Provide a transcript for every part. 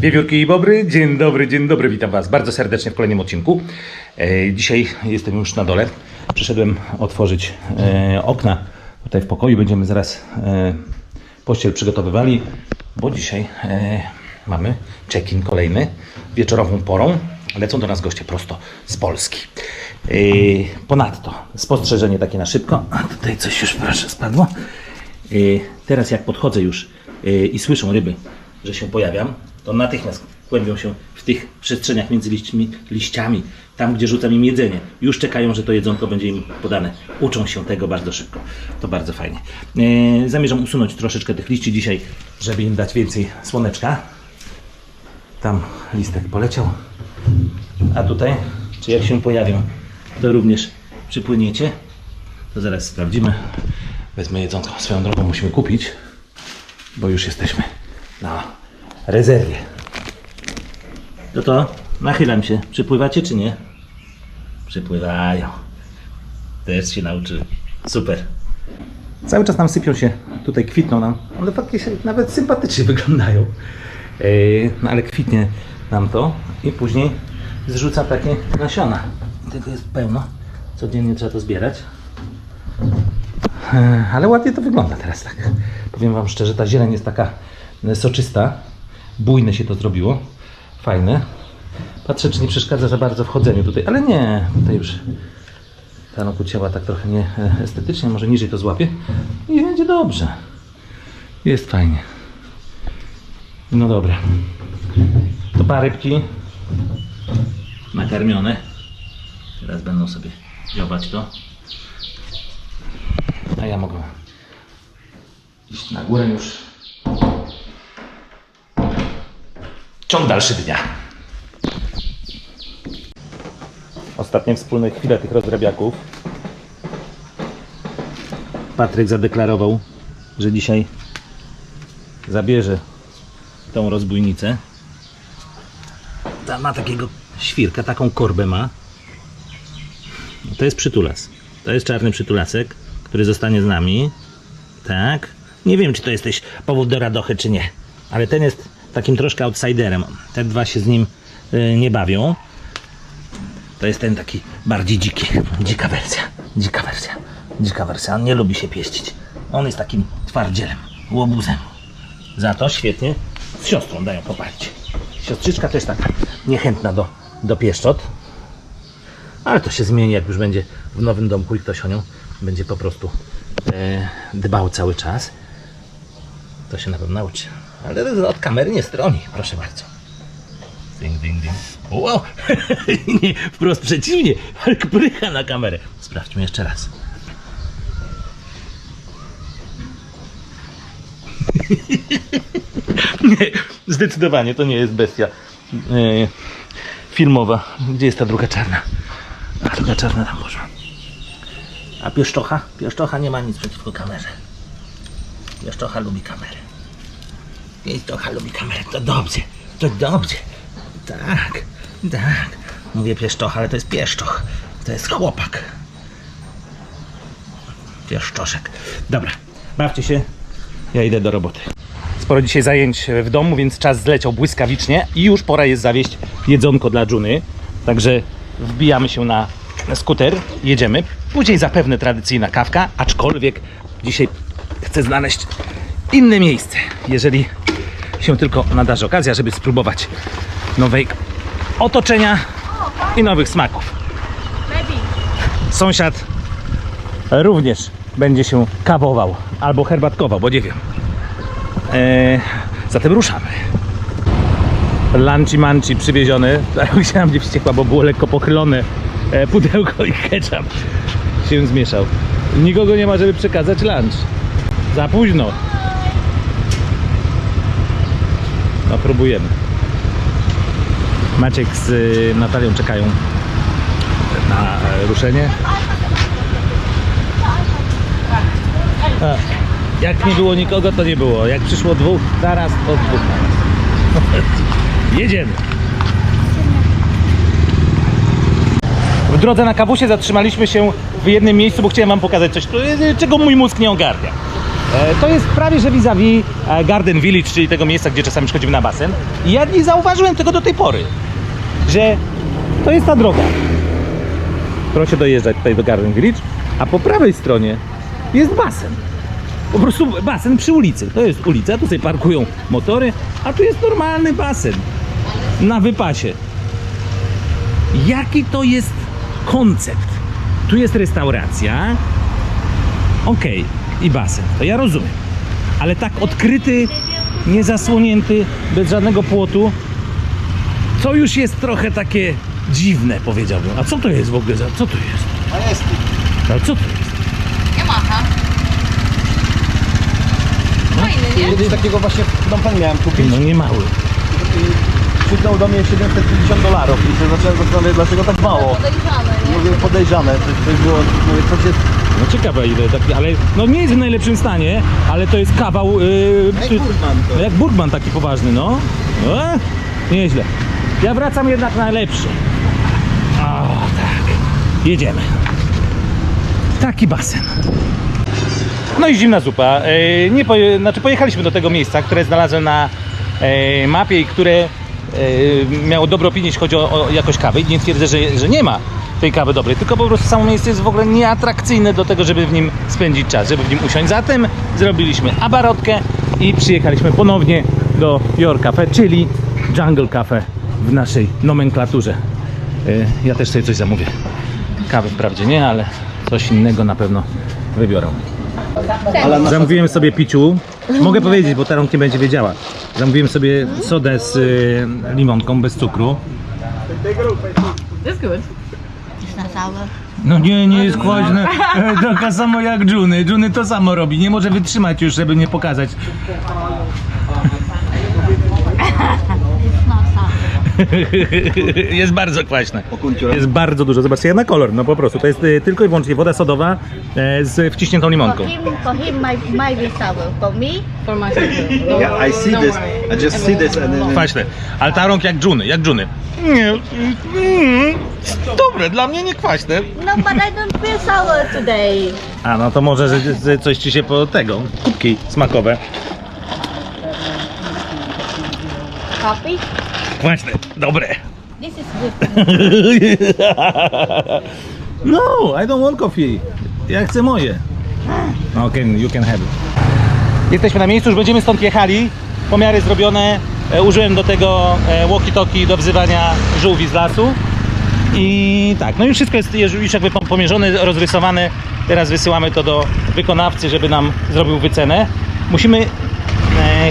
Wiewiórki i Bobry, dzień dobry, dzień dobry, witam Was bardzo serdecznie w kolejnym odcinku. E, dzisiaj jestem już na dole. Przyszedłem otworzyć e, okna tutaj w pokoju. Będziemy zaraz e, pościel przygotowywali, bo dzisiaj mamy check-in kolejny wieczorową porą. Lecą do nas goście prosto z Polski. Ponadto, spostrzeżenie takie na szybko. A tutaj coś już proszę spadło. Teraz jak podchodzę już i słyszą ryby, że się pojawiam, to natychmiast kłębią się w tych przestrzeniach między liśćmi, liściami, tam gdzie rzucam im jedzenie. Już czekają, że to jedzonko będzie im podane. Uczą się tego bardzo szybko. To bardzo fajnie. E, Zamierzam usunąć troszeczkę tych liści dzisiaj, żeby im dać więcej słoneczka. Tam listek poleciał. A tutaj, czy jak się pojawią, to również przypłyniecie. To zaraz sprawdzimy. Wezmę jedzonko. Swoją drogą musimy kupić, bo już jesteśmy na rezerwie. To to, nachylam się. Przypływacie czy nie? Przypływają. Też się nauczyły. Super. Cały czas nam sypią się, tutaj kwitną nam, ale faktycznie nawet sympatycznie wyglądają. Yy, no ale kwitnie nam to i później zrzuca takie nasiona. Tego jest pełno. Codziennie trzeba to zbierać. E, Ale ładnie to wygląda teraz tak. Powiem Wam szczerze, ta zieleń jest taka e, soczysta. Bujne się to zrobiło. Fajne. Patrzę, czy nie przeszkadza za bardzo w chodzeniu tutaj, ale nie. Tutaj już ta noku ciała tak trochę nie e, estetycznie, może niżej to złapie i będzie dobrze. Jest fajnie. No dobra. To dwa rybki nakarmione. Teraz będą sobie dziobać to. A ja mogę iść na górę już. Ciąg dalszy dnia. Ostatnie wspólne chwile tych rozrabiaków. Patryk zadeklarował, że dzisiaj zabierze tą rozbójnicę. Ta ma takiego świrka, taką korbę ma. To jest przytulas. To jest czarny przytulasek, który zostanie z nami. Tak. Nie wiem, czy to jesteś powód do radochy, czy nie. Ale ten jest takim troszkę outsiderem. Te dwa się z nim y, nie bawią. To jest ten taki bardziej dziki. Dzika wersja. Dzika wersja. Dzika wersja. On nie lubi się pieścić. On jest takim twardzielem, łobuzem. Za to świetnie z siostrą dają popalić. Siostrzyczka też taka niechętna do, do pieszczot. Ale to się zmieni, jak już będzie w nowym domku i ktoś o nią będzie po prostu e, dbał cały czas. To się na pewno nauczy. Ale od kamery nie stroni, proszę bardzo. Ding, ding, ding. Wow! nie, wprost przeciwnie, ale prycha na kamerę. Sprawdźmy jeszcze raz. nie, zdecydowanie to nie jest bestia e, filmowa. Gdzie jest ta druga czarna? A druga czarna tam poszła. A pieszczocha? Pieszczocha nie ma nic przeciwko kamerze. Pieszczocha lubi kamerę. Pieszczocha lubi kamerę. To dobrze. To dobrze. Tak. Tak. Mówię pieszczocha, ale to jest pieszczoch. To jest chłopak. Pieszczoszek. Dobra. Bawcie się. Ja idę do roboty. Sporo dzisiaj zajęć w domu, więc czas zleciał błyskawicznie i już pora jest zawieść jedzonko dla Juny. Także wbijamy się na skuter, jedziemy. Później zapewne tradycyjna kawka, aczkolwiek dzisiaj chcę znaleźć inne miejsce, jeżeli się tylko nadarzy okazja, żeby spróbować nowej otoczenia i nowych smaków. Sąsiad również będzie się kawował albo herbatkował, bo nie wiem. Eee, zatem ruszamy. Lunchi manchi przywieziony. Tak Musiałam będzie wściekła, bo było lekko pochylone e, pudełko i ketchup się zmieszał. Nikogo nie ma, żeby przekazać lunch. Za późno. No próbujemy. Maciek z y, Natalią czekają na e, ruszenie. A, jak nie było nikogo, to nie było. Jak przyszło dwóch naraz, to dwóch. Jedziemy. W drodze na kawusie zatrzymaliśmy się w jednym miejscu, bo chciałem wam pokazać coś, czego mój mózg nie ogarnia. E, To jest prawie że vis-a-vis e, Garden Village, czyli tego miejsca, gdzie czasami przychodzimy na basen. I ja nie zauważyłem tego do tej pory, że to jest ta droga. Proszę dojeżdżać tutaj do Garden Village, a po prawej stronie jest basen. Po prostu basen przy ulicy. To jest ulica, tu sobie parkują motory, a tu jest normalny basen na wypasie. Jaki to jest koncept? Tu jest restauracja, okej, i basen, to ja rozumiem. Ale tak odkryty, niezasłonięty, bez żadnego płotu, to już jest trochę takie dziwne, powiedziałbym. A co to jest w ogóle za... Co to jest? A jest. Ale co to jest? Yamaha. Fajny, nie? Kiedyś takiego właśnie Penh miałem kupić. No nie mały. I krzyknął do mnie 750 dolarów i się zacząłem zastanawiać, dlaczego tak mało. Podejrzane, nie? Mówię, podejrzane, coś, coś było, mówię, coś jest... No ciekawe ile taki, ale no nie jest w najlepszym stanie, ale to jest kawał... Yy, Jak Burman to. no jak Burgman taki poważny, no. E, nieźle. Ja wracam jednak na lepszy. O, tak. Jedziemy. Taki basen. No i zimna zupa. E, nie poje, znaczy pojechaliśmy do tego miejsca, które znalazłem na e, mapie i które e, miało dobrą opinię, jeśli chodzi o, o jakość kawy. I nie twierdzę, że, że nie ma tej kawy dobrej, tylko po prostu samo miejsce jest w ogóle nieatrakcyjne do tego, żeby w nim spędzić czas, żeby w nim usiąść. Zatem zrobiliśmy abarotkę i przyjechaliśmy ponownie do Your Cafe, czyli Jungle Cafe w naszej nomenklaturze. E, ja też sobie coś zamówię. Kawy wprawdzie nie, ale coś innego na pewno wybiorę. Zamówiłem sobie piciu. Mogę powiedzieć, bo ta rąk nie będzie wiedziała. Zamówiłem sobie sodę z y, limonką bez cukru. It's good. No nie, nie jest kwaśne. E, Taka samo jak Juny. Juny to samo robi. Nie może wytrzymać już, żeby nie pokazać. Jest bardzo kwaśne. Jest bardzo dużo. Zobaczcie, ja na kolor, no po prostu. To jest y, tylko i wyłącznie woda sodowa e, z wciśniętą limonką. For him, for him might, might be sour. For me, For myself. Yeah, I see this. I just see this and then... Kwaśne. Ale ta rąk jak Juny, jak Juny. Nie, mm, dobre, dla mnie nie kwaśne. no, but I don't feel sour today. A no to może, że, że coś ci się po tego, kubki smakowe. Coffee? Kwaśne, dobre. This is good. no, I don't want coffee. Ja chcę moje. Okay, you can have it. Jesteśmy na miejscu, już będziemy stąd jechali. Pomiary zrobione. E, użyłem do tego e, walkie-talkie do wzywania żółwi z lasu. I tak, no już wszystko jest już jakby pom- pomierzone, rozrysowane. Teraz wysyłamy to do wykonawcy, żeby nam zrobił wycenę. Musimy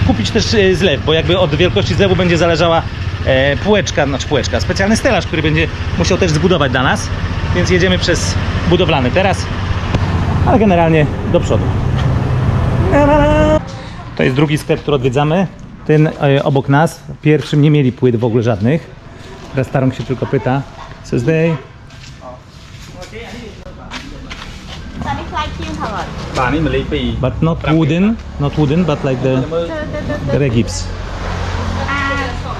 kupić też e, zlew, bo jakby od wielkości zlewu będzie zależała e, półeczka, znaczy półeczka, specjalny stelaż, który będzie musiał też zbudować dla nas. Więc jedziemy przez budowlany teraz, ale generalnie do przodu. To jest drugi sklep, który odwiedzamy. Ten e, obok nas. Pierwszym nie mieli płyt w ogóle żadnych. Teraz Starąg się tylko pyta. Says tani klajkiem But not wooden, not wooden, but like the the gips.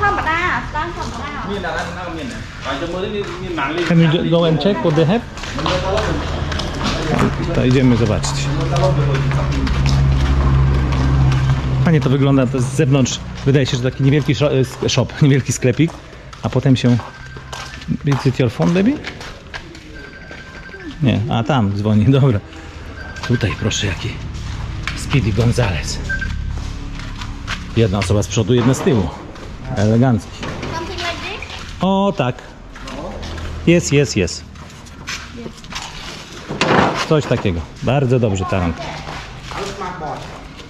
ធម្មតាតាមធម្មតា Mien dah kan nak Can you go and check what they have? To idziemy zobaczyć. Fajnie to wygląda to z zewnątrz. Wydaje się, że taki niewielki e, shop, niewielki sklepik, a potem się... Is it your phone, baby? Nie, a tam dzwoni, dobra. Tutaj proszę jaki Speedy Gonzales. Jedna osoba z przodu, jedna z tyłu. Elegancki. Something like this? O tak. Jest, jest, jest. Coś takiego. Bardzo dobrze, Tarank.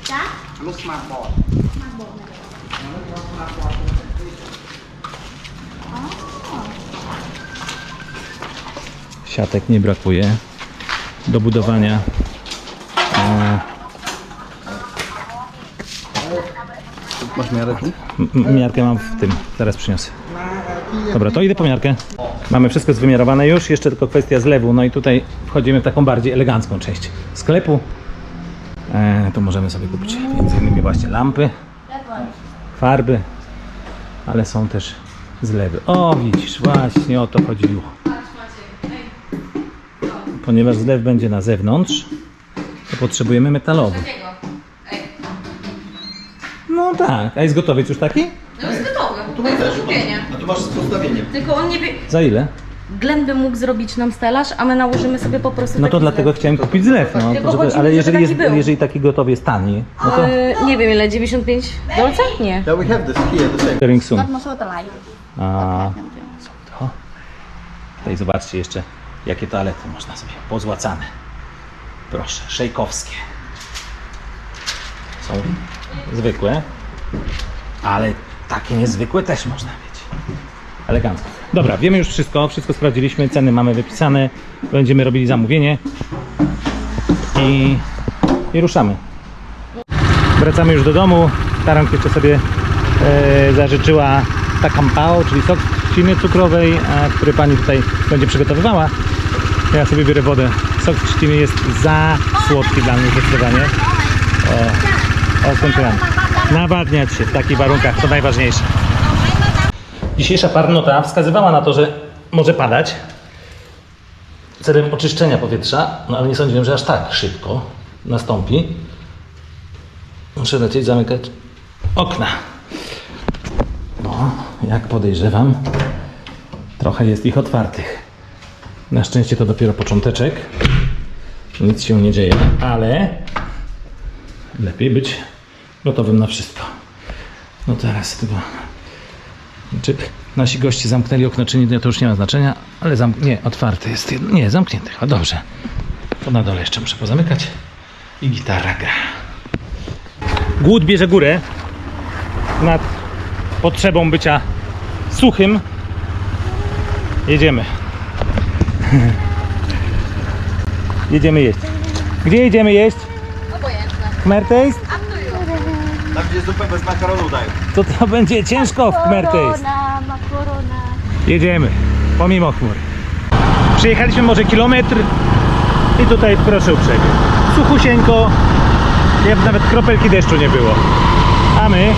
Dạ? Siatek nie brakuje do budowania. E, Masz miarę tu? m- m- miarkę mam w tym, zaraz przyniosę. Dobra, to idę po miarkę. Mamy wszystko zwymiarowane już, jeszcze tylko kwestia zlewu. No i tutaj wchodzimy w taką bardziej elegancką część sklepu. E, tu możemy sobie kupić między innymi właśnie lampy, farby, ale są też zlewy. O, widzisz, właśnie o to chodziło ponieważ zlew będzie na zewnątrz, to potrzebujemy metalowy. No tak, a jest gotowy już taki? No jest gotowy, to jest. A tu masz postawienie. Tylko on nie wie... Za ile? Glen by mógł zrobić nam stelaż, a my nałożymy sobie po prostu. No to dlatego zlew. chciałem kupić zlew, no, Tylko żeby, ale jeżeli, taki jest, jeżeli taki gotowy jest tani, no to E, nie wiem ile, 95 dolców? Nie. Yeah, we have this here, the same. tutaj zobaczcie jeszcze jakie toalety można sobie pozłacane. Proszę, szejkowskie. Są zwykłe, ale takie niezwykłe też można mieć. Elegancko. Dobra, wiemy już wszystko, wszystko sprawdziliśmy, ceny mamy wypisane, będziemy robili zamówienie i, i ruszamy. Wracamy już do domu. Tarank jeszcze sobie zażyczyła takampao, czyli sok z trzciny cukrowej, a, który pani tutaj będzie przygotowywała. Ja sobie biorę wodę. Sok z trzciny jest za słodki dla mnie zdecydowanie. O, o skończyłem. Nawadniać się w takich warunkach, to najważniejsze. Dzisiejsza parnota wskazywała na to, że może padać celem oczyszczenia powietrza, no ale nie sądziłem, że aż tak szybko nastąpi. Muszę lecieć zamykać okna. No, jak podejrzewam, trochę jest ich otwartych. Na szczęście to dopiero począteczek. Nic się nie dzieje, ale lepiej być gotowym na wszystko. No teraz tylko. Czy nasi goście zamknęli okno, czy nie, to już nie ma znaczenia, ale zam... nie, otwarte jest. Nie, zamknięte chyba, dobrze. To na dole jeszcze muszę pozamykać. I gitara gra. Głód bierze górę nad potrzebą bycia suchym, jedziemy. jedziemy jeść. Gdzie jedziemy jeść? Obojętne. Kmertejs? Tam gdzie zupę bez makaronu dają. To to będzie ciężko w Kmertejs. Makorona. Jedziemy, pomimo chmur. Przyjechaliśmy może kilometr i tutaj proszę uprzejmie. Suchusieńko, nawet kropelki deszczu nie było. A my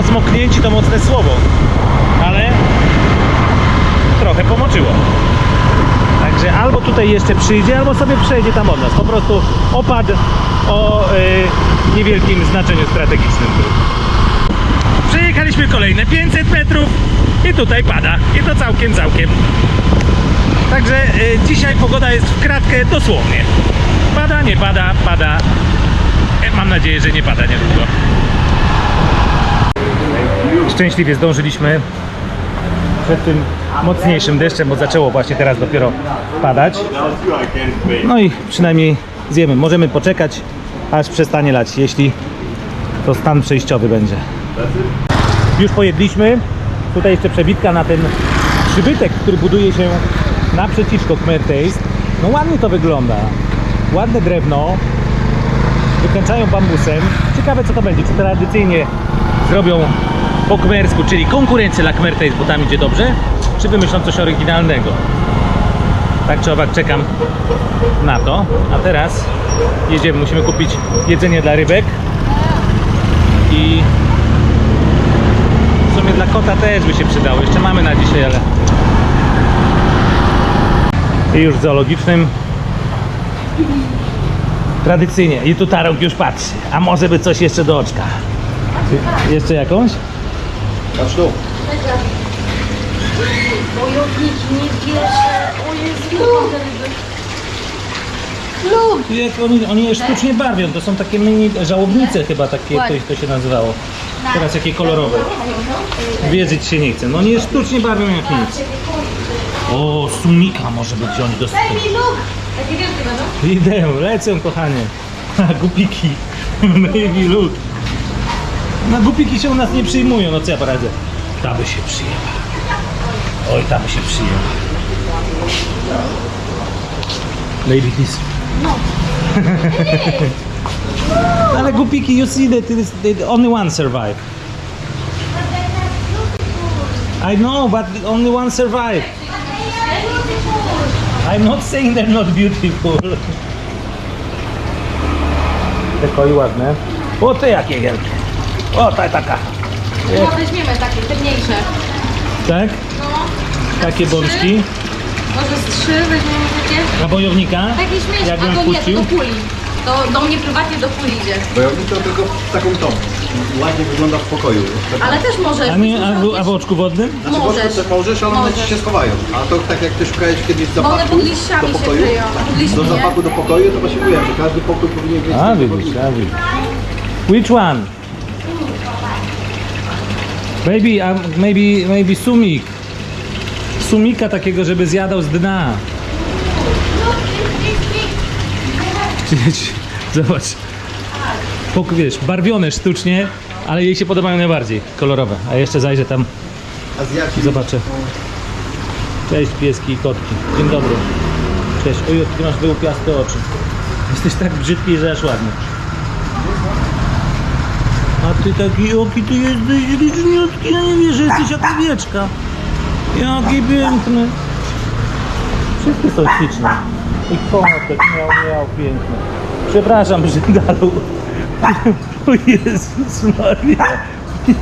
no to mocne słowo, ale trochę pomoczyło. Także albo tutaj jeszcze przyjdzie, albo sobie przejdzie tam od nas. Po prostu opad o y, niewielkim znaczeniu strategicznym. Przejechaliśmy kolejne 500 metrów i tutaj pada. I to całkiem, całkiem. Także y, dzisiaj pogoda jest w kratkę dosłownie. Pada, nie pada, pada. E, mam nadzieję, że nie pada niedługo. Szczęśliwie zdążyliśmy przed tym mocniejszym deszczem, bo zaczęło właśnie teraz dopiero padać. No i przynajmniej zjemy. Możemy poczekać, aż przestanie lać, jeśli to stan przejściowy będzie. Już pojedliśmy. Tutaj jeszcze przebitka na ten przybytek, który buduje się naprzeciwko Khmer Taste. No ładnie to wygląda. Ładne drewno. Wykańczają bambusem. Ciekawe co to będzie. Czy tradycyjnie zrobią po khmersku, czyli konkurencję dla Khmer Taste, bo tam idzie dobrze, czy wymyślą coś oryginalnego. Tak czy owak czekam na to. A teraz jedziemy. Musimy kupić jedzenie dla rybek. I w sumie dla kota też by się przydało. Jeszcze mamy na dzisiaj, ale. I już w zoologicznym. Tradycyjnie. I tu tarok już patrzy. A może by coś jeszcze do oczka? Jeszcze jakąś? Patrz tu. Bojownik nie bierze. O Jezu, Lub! Jak oni, oni je sztucznie barwią. To są takie mini żałobnice chyba takie to, to się nazywało. Teraz jakie kolorowe. Wierzyć się nie chce. No nie sztucznie barwią jak nic. O, sumika może być wziąć do stołu. Takie wielkie będą? Idę, lecę kochanie. Ha, Gupiki. Navy look. Na gupiki się u nas nie przyjmują, no co ja poradzę? Ta by się przyjęła. Oj, ta by się przyjęła. Lady. No. Ale gupiki, you see that it is, that only one survive. I know, but only one survive. I'm not saying they're not beautiful. Te koi ładne. O, te jakie wielkie. O, ta taka. No weźmiemy takie, te mniejsze. Tak? No. Takie bączki. Może z trzy weźmiemy takie? Na bojownika. Takie śmieszne, Jakbym albo nie, puścił. tylko puli. To do mnie prywatnie do puli idzie. Bo ja chciał tylko taką tą. Ładnie wygląda w pokoju. Ale też możesz. A nie, a, w- a w oczku wodnym? Znaczy Możesz. możesz, możesz ale one ci Możesz. się schowają. A to tak jak ty szukałeś kiedyś Bo one zapachu pod liściami do się pokoju, kryją. Pod liśćmi, do nie? zapachu do pokoju, to właśnie mówiłem, że każdy pokój powinien mieć A swój widzisz, a widzisz. Which one? Maybe, um, maybe, maybe sumik. Sumika takiego, żeby zjadał z dna. Zobacz. Pok- wiesz, barwione sztucznie, ale jej się podobają najbardziej. Kolorowe. A jeszcze zajrzę tam i zobaczę. Cześć pieski i kotki. Dzień dobry. Cześć. Oj, ty masz wyłupiaste oczy. Jesteś tak brzydki, że aż ładny. A ty taki oki, ty jesteś liczniutki, ja nie wierzę, jesteś jak owieczka. Jaki piękny. Wszystkie są śliczne. I kotek miał, miał piękny. Przepraszam, brzydalu. O Jezus Maria.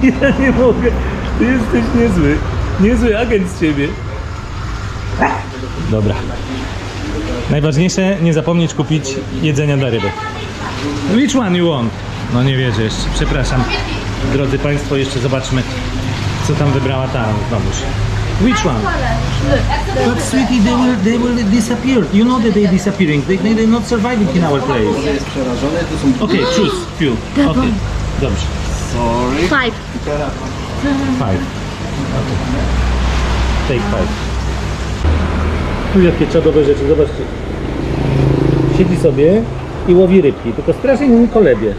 Ja nie mogę. Ty jesteś niezły. Niezły agent z ciebie. Dobra. Najważniejsze, nie zapomnieć kupić jedzenia dla ryby. Which one you want? No nie wierzę jeszcze, przepraszam. Drodzy Państwo, jeszcze zobaczmy, co tam wybrała ta znowuż. Which one? But sweetie, they will, they will disappear. You know that they're disappearing. They, they, they're not surviving in our place. jest przerażony, to są Okay, choose few. Okay, dobrze. sorry. Five. Five. Okay. Take five. Tu jakie czadowe rzeczy, zobaczcie. Siedzi sobie i łowi rybki, tylko strasznie nim kolebie.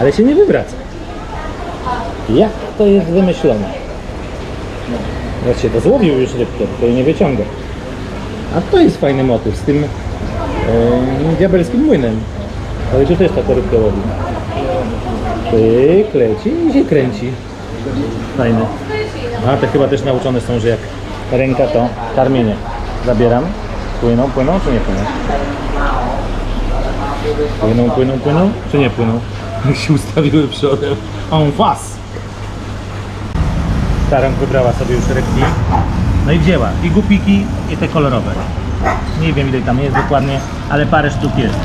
Ale się nie wywraca. Jak to jest wymyślone? Zobaczcie, to złowił już rybkę, to nie wyciąga. A to jest fajny motyw z tym e, diabelskim młynem. Ale tu też taką rybkę łowi. Pyk, leci i się kręci. Fajne. A te chyba też nauczone są, że jak ręka to karmienie. Zabieram. Płyną, płyną czy nie płyną? Płyną, płyną, płyną czy nie płyną? się ustawiły przodem. En face. Tarąg wybrała sobie już rybki. No i wzięła i gupiki i te kolorowe. Nie wiem ile tam jest dokładnie, ale parę sztuk jest.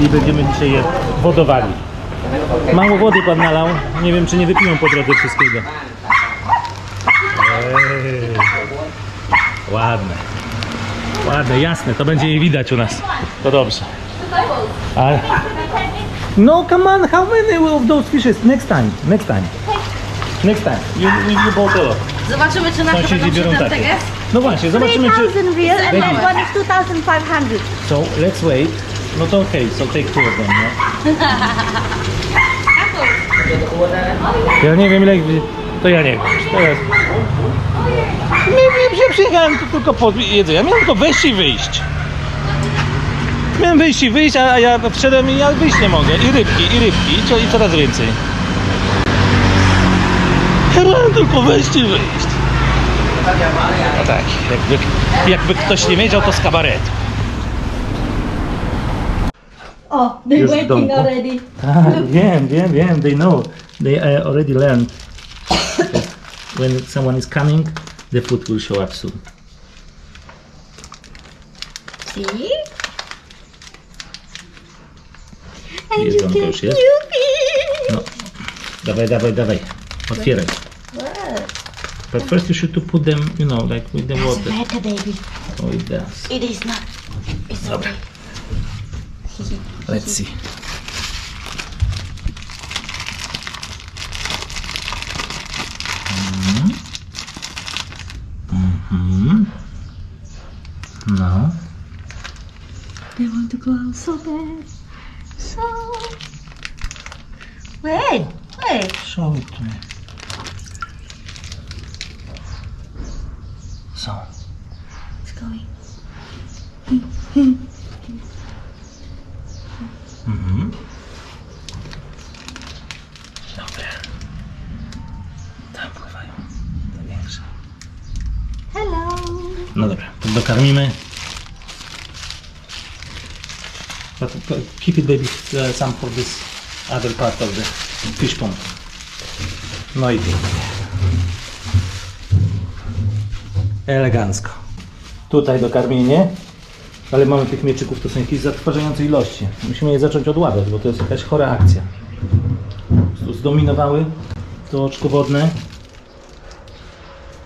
I będziemy dzisiaj je wodowali. Mało wody pan nalał. Nie wiem, czy nie wypiją po drodze wszystkiego. Ej, ładne. Ładne, jasne. To będzie je widać u nas. To dobrze. Ale... No, come on. How many of those fishes? Next time. Next time. Next time. You, you, you bought a lot. Zobaczymy, czy nasze Sąsiedzi będą biorą przytem takie. teges. No właśnie, zobaczymy czy... 3,000 real and then one is 2,500. So, let's wait. No to okej, so take two of them, no. Ja nie wiem ile ich... To ja nie wiem. Teraz... Nie wiem, że przyjechałem tu tylko po jedzenie. Miałem tylko wejść i wyjść. Miałem wyjść i wyjść, a ja wszedłem i ja wyjść nie mogę. I rybki, i rybki, i, co, i coraz więcej. Ja miałem tylko wejść i wyjść. No tak, jakby, jakby ktoś nie wiedział, to z kabaretu. Oh, they're Już w waiting already. Ah, wiem, wiem, wiem. They know. They uh, already learned. that when someone is coming, the food will show up soon. See? Jedzonko już jest. No. Dawaj, dawaj, dawaj. Otwieraj. But first you should to put them, you know, like with the water. Better, baby. Oh, it does. It is not. It's okay. Let's see. Mhm. No. They want to go out so bad. To me. So. It's going. Mhm. Dobra. Tam pływają. Te większe. Hello. No dobra, to dokarmimy. But, but keep it baby uh, some for this other part of the fish pond. No i pięknie. Elegancko. Tutaj dokarmienie. Ale mamy tych mieczyków, to są jakieś zatrważające ilości. Musimy je zacząć odławiać, bo to jest jakaś chora akcja. Prostu zdominowały to oczko wodne.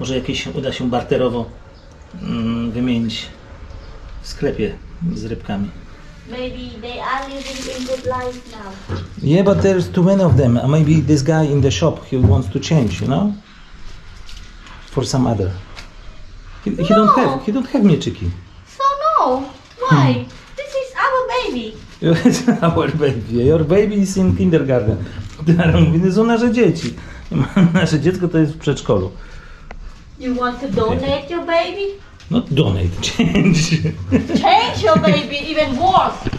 Może jakieś uda się barterowo mm, wymienić w sklepie z rybkami. Maybe they are living in good life now. Yeah, but there's too many of them. And maybe this guy in the shop, he wants to change, you know? For some other. He, he don't have, he don't have mieczyki. So no. Why? This is our baby. Our baby. Your baby is in kindergarten. Dara mówi, no są nasze dzieci. Nasze dziecko to jest w przedszkolu. You want to donate your baby? No donate, change. Change your baby even worse.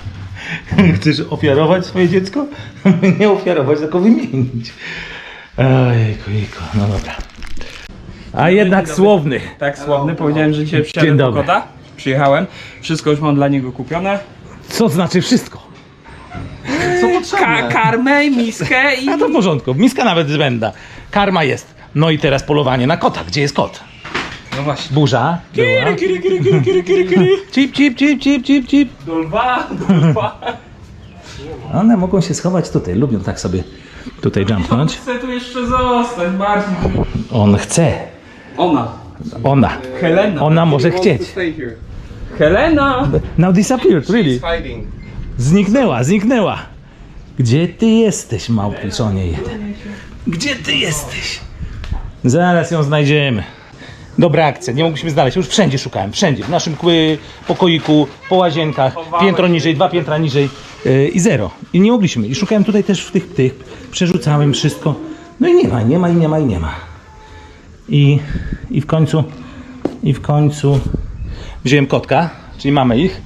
Chcesz ofiarować swoje dziecko? Nie ofiarować, tylko wymienić. Ojejku, jejku, no dobra. A jednak słowny. Tak, słowny. Powiedziałem, że dzisiaj Dzień przyjadę do dobry. kota. Przyjechałem. Wszystko już mam dla niego kupione. Co znaczy wszystko? Co Ka potrzebne? karmę, miskę i... A to w porządku, miska nawet zbęda. Karma jest. No i teraz polowanie na kota. Gdzie jest kot? No właśnie. Burza była. Kiri, kiri, kiri, kiri, kiri, kiri. Cip, cip, cip, cip, cip, cip. Do lwa, do lwa. One mogą się schować tutaj, lubią tak sobie tutaj jumpnąć. Chcę tu jeszcze zostać bardziej. On chce. Ona. Ona. Helena. Ona może chcieć. Helena! Now disappeared, really. Fighting. Zniknęła, zniknęła. Gdzie ty jesteś, małpiczonie jeden? Gdzie ty jesteś? Zaraz ją znajdziemy. Dobra akcja, nie mogliśmy znaleźć. Już wszędzie szukałem, wszędzie. W naszym kły, pokoiku, po łazienkach, piętro niżej, dwa piętra niżej yy, i zero. I nie mogliśmy. I szukałem tutaj też w tych, tych, przerzucałem wszystko. No i nie ma, nie ma, i nie ma, i nie ma. I, i w końcu, i w końcu wziąłem kotka, czyli mamy ich.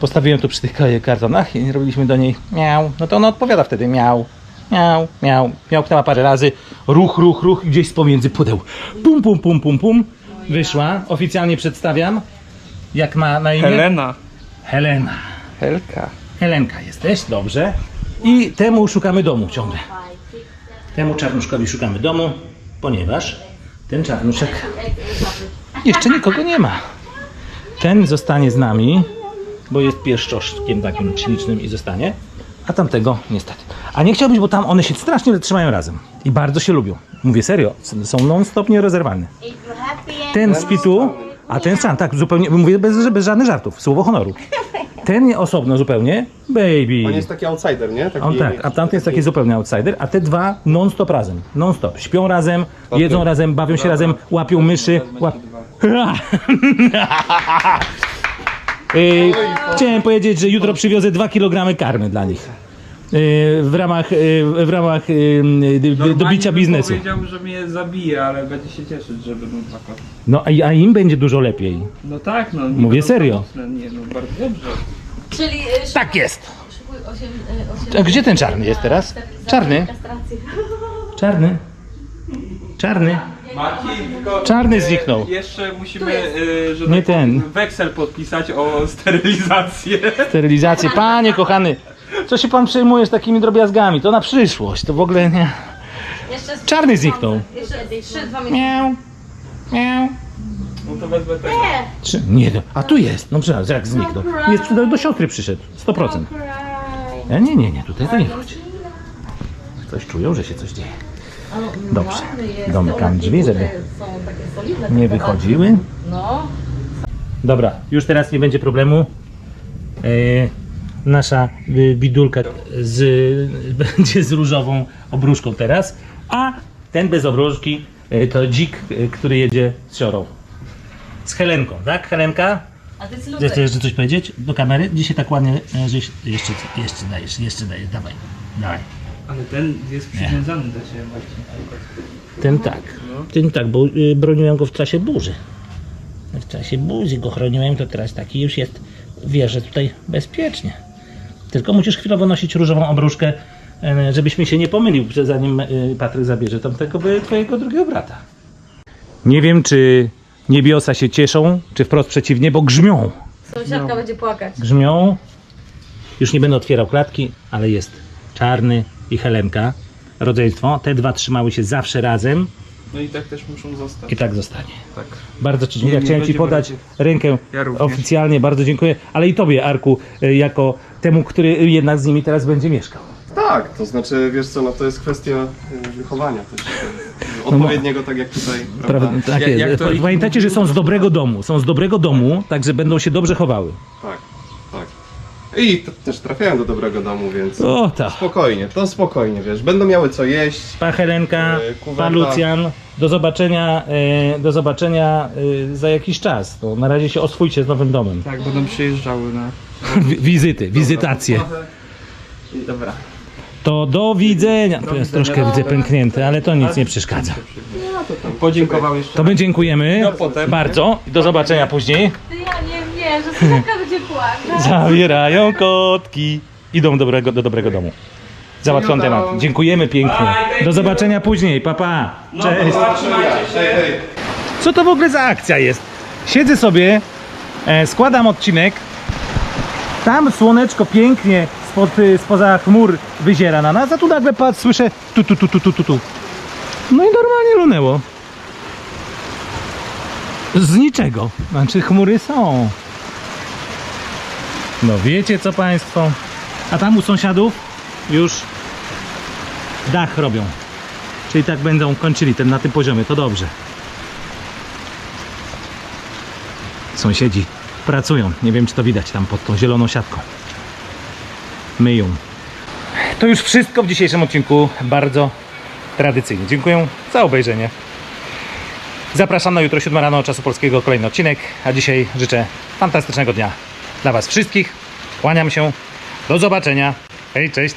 Postawiłem to przy tych ka- kartonach i robiliśmy do niej miał. No to ona odpowiada wtedy miał, miał, miał. Miałknęła parę razy, ruch, ruch, ruch i gdzieś z pomiędzy pudeł. Pum, pum, pum, pum, pum. Wyszła, oficjalnie przedstawiam. Jak ma na imię? Helena. Helena. Helka. Helenka jesteś, dobrze. I temu szukamy domu ciągle. Temu czarnuszkowi szukamy domu, ponieważ ten czarnuszek jeszcze nikogo nie ma. Ten zostanie z nami, bo jest pieszczoszkiem takim ślicznym i zostanie, a tamtego niestety. A nie chciałbyś, bo tam one się strasznie trzymają razem i bardzo się lubią. Mówię serio, są non-stop nierozerwalne. Ten z pitu, a ten sam, tak, zupełnie, mówię bez, bez żadnych żartów, słowo honoru. Ten nie osobno zupełnie, baby. On jest taki outsider, nie? Taki, On tak, a tamten jest taki zupełnie outsider, a te dwa non-stop razem. Non-stop. Śpią razem, jedzą razem, bawią się razem, łapią myszy. Łap... Yy, Chciałem powiedzieć, że jutro przywiozę 2 kg karmy dla nich. Yy, W ramach, yy, w ramach Normalnie dobicia bym biznesu. powiedział, że mnie zabije, ale będzie się cieszyć, że będą dwa koty. No a a im będzie dużo lepiej. No tak, no. nie Mówię będą serio. pomocne, Nie, no bardzo dobrze. Czyli y, Tak jest. szykuj 8, y, 8 A gdzie ten czarny jest teraz? Czarny? Czarny? Czarny? Marcin, tylko... Czarny e, zniknął. Jeszcze musimy, e, że Nie tak powiem, ten. weksel podpisać o sterylizację. Sterylizację. Panie kochany, co się pan przejmujesz takimi drobiazgami? To na przyszłość, to w ogóle nie. Jeszcze z- Czarny zniknął. Jeszcze 3, 2 miesiące. Miał, miał. No to wezmę tego. Czy, nie, a tu jest. No przecież jak zniknął. Jest do, do siostry przyszedł. 100%. Cry. Nie, nie, nie, nie, tutaj to nie wchodzi. Coś czują, że się coś dzieje. Dobrze. Domykam drzwi, żeby Są takie solidne. nie wychodziły. No. Dobra, już teraz nie będzie problemu. E, nasza y, bidulka z, będzie z różową obruszką teraz, a ten bez obruszki y, to dzik, y, który jedzie z siorą. Z Helenką, tak? Helenka? A ty Chcesz jeszcze coś powiedzieć do kamery? Dzisiaj tak ładnie, e, żeś, jeszcze, jeszcze dajesz, jeszcze dajesz, dawaj, dawaj. Ale ten jest przywiązany do siebie właśnie. Ten tak, ten tak, bo y, broniłem go w czasie burzy. W czasie burzy go chroniłem, to teraz taki już jest, wie, że tutaj bezpiecznie. Tylko musisz chwilowo nosić różową obruszkę, e, żebyś mi się nie pomylił, zanim y, Patryk zabierze tam tego by- twojego drugiego brata. Nie wiem, czy niebiosa się cieszą, czy wprost przeciwnie, bo grzmią. Sąsiadka będzie płakać. Grzmią. Już nie będę otwierał klatki, ale jest czarny i Helenka. Rodzeństwo. Te dwa trzymały się zawsze razem. No i tak też muszą zostać. I tak zostanie. Tak. Bardzo Ci dziękuję. Nie, nie Chciałem Ci będzie podać bardziej. rękę Ja również. oficjalnie, bardzo dziękuję. Ale i Tobie, Arku, y, jako temu, który jednak z nimi teraz będzie mieszkał. Tak, to znaczy, wiesz co, no to jest kwestia y, wychowania też. y, Odpowiedniego, tak jak tutaj, prawda? Prawda? Tak Jak- jest. jak to Pamiętajcie, że są z dobrego domu. Są z dobrego domu, także będą się dobrze chowały. Tak. I t- też trafiają do dobrego domu, więc O tak. spokojnie, to spokojnie, wiesz, będą miały co jeść. Pan Helenka, E, kuweta. pan Lucjan, do zobaczenia, e, do zobaczenia e, za jakiś czas. To na razie się oswójcie z nowym domem. Tak, będą przyjeżdżały na... Wi- Wizyty, wizytacje. Dobra. To do widzenia. To jest troszkę widzę pęknięte, ale to nic nie przeszkadza. Podziękował jeszcze. To my dziękujemy No potem. bardzo. Do zobaczenia później. Nie wierzę, Sylwka będzie płakać. Zabierają kotki. Idą dobrego, do dobrego domu. Załatwiony temat. Dziękujemy pięknie. Do zobaczenia później. Papa. Pa. Cześć. Co to w ogóle za akcja jest? Siedzę sobie, e, składam odcinek. Tam słoneczko pięknie spod, y, spoza chmur wyziera na nas, a tu nagle patrz, słyszę tu, tu, tu, tu, tu, tu, tu. No i normalnie lunęło. Z niczego. Znaczy chmury są. No wiecie co Państwo. A tam u sąsiadów już dach robią. Czyli tak będą kończyli ten na tym poziomie. To dobrze. Sąsiedzi pracują. Nie wiem czy to widać tam pod tą zieloną siatką. Myją. To już wszystko w dzisiejszym odcinku. Bardzo tradycyjnie. Dziękuję za obejrzenie. Zapraszam na jutro 7 rano czasu polskiego kolejny odcinek, a dzisiaj życzę fantastycznego dnia dla Was wszystkich. Kłaniam się. Do zobaczenia. Hej, cześć.